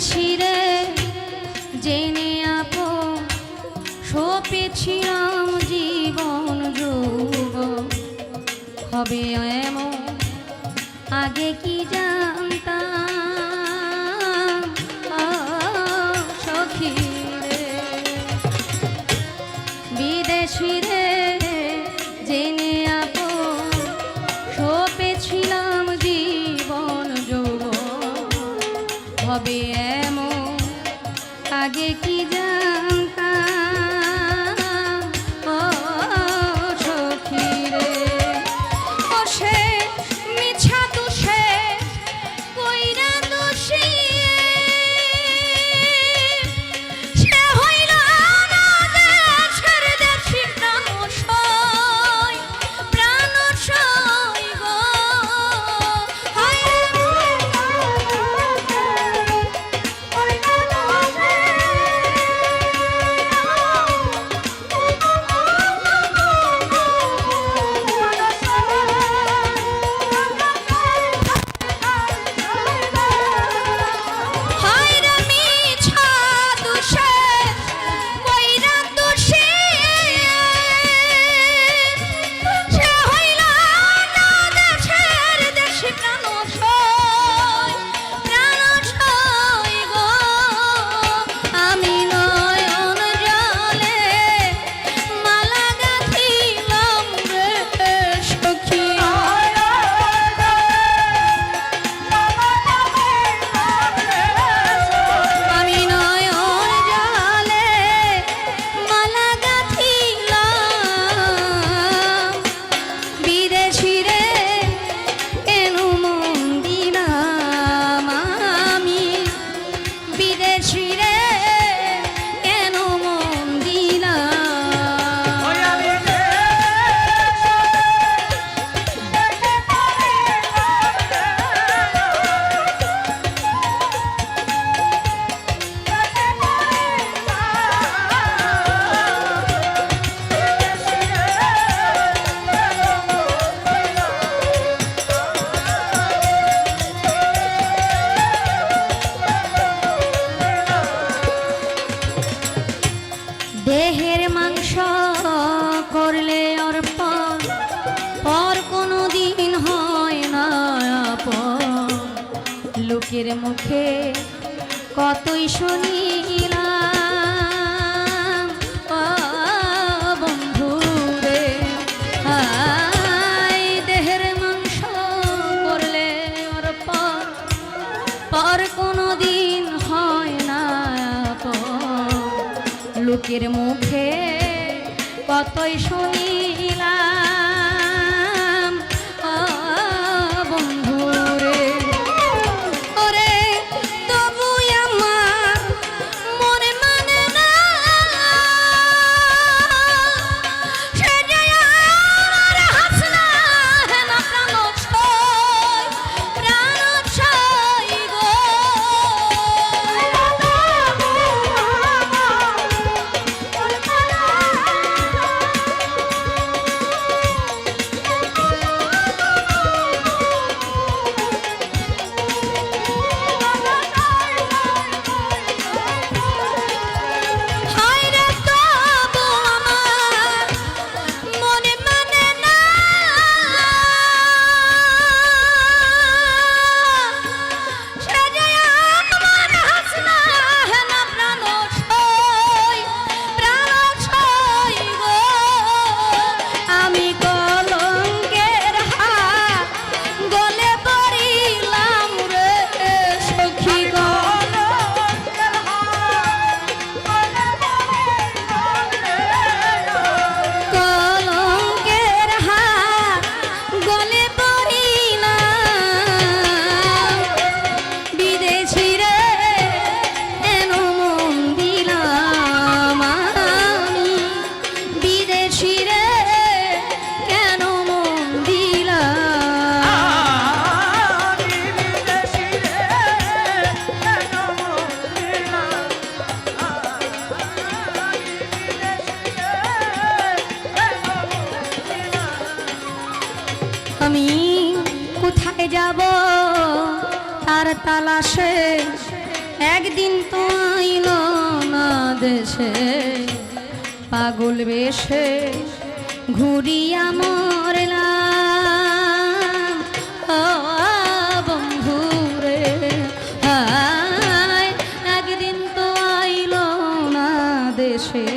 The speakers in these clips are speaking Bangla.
শিরে জেনে জেনে আপ সপেছিলাম জীবন যুগ হবে এমন আগে কি যা হবে এমন? আগে কি যা লোকের মুখে কতই শুনিলাম বন্ধু রে আই দেহের মাংস করলে ওর পর পর কোনো দিন হয় না লোকের মুখে কতই শুনিলাম যাব, তার তালাশে একদিন তো আইল না দেশে। পাগল বেশে ঘুরিয়া মরলাম। ও বন্ধু রে একদিন তো আইল না দেশে।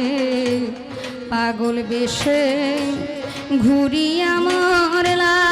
পাগল বেশে ঘুরিয়া মরলাম।